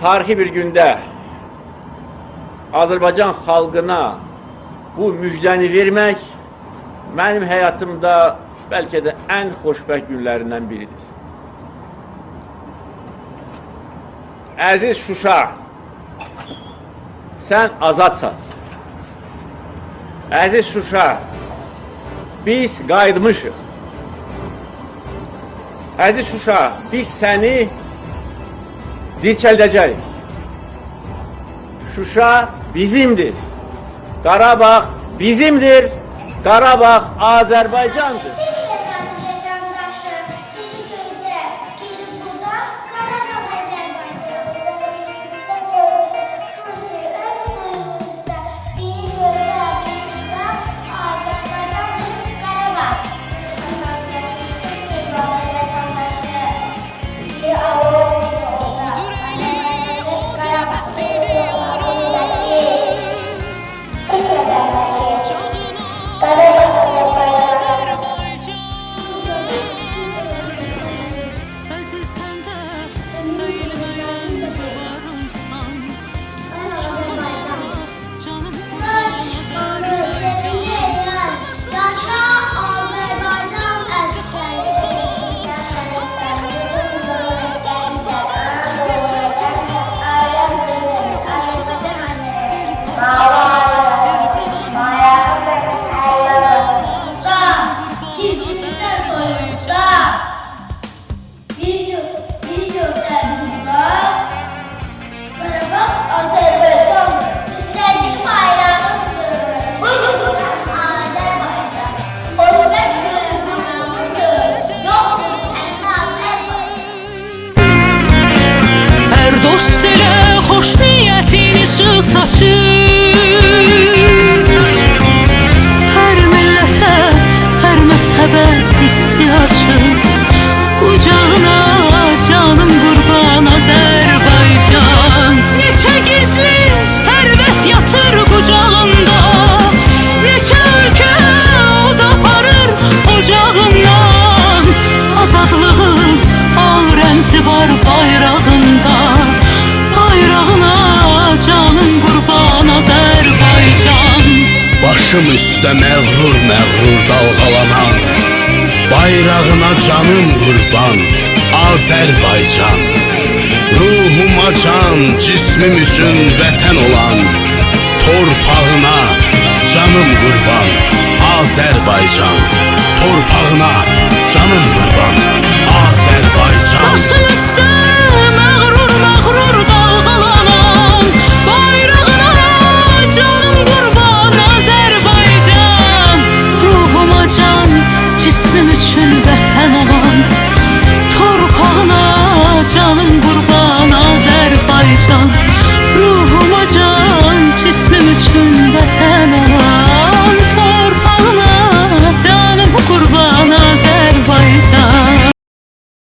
tarihi bir günde Azerbaycan xalqına bu müjdəni vermək mənim həyatımda bəlkə də ən xoşbəxt günlərindən biridir. Əziz Şuşa, sən azadsan. Əziz Şuşa, biz qayıtmışıq. Əziz Şuşa, biz səni dirçəldəcəyik. Şuşa bizimdir. Qarabağ bizimdir. Qarabağ Azərbaycandır. Başım üstə məğrur məğrur dalğalanan Bayrağına canım qurban Azərbaycan Ruhuma can, cismim üçün vətən olan Torpağına canım qurban Azərbaycan Torpağına canım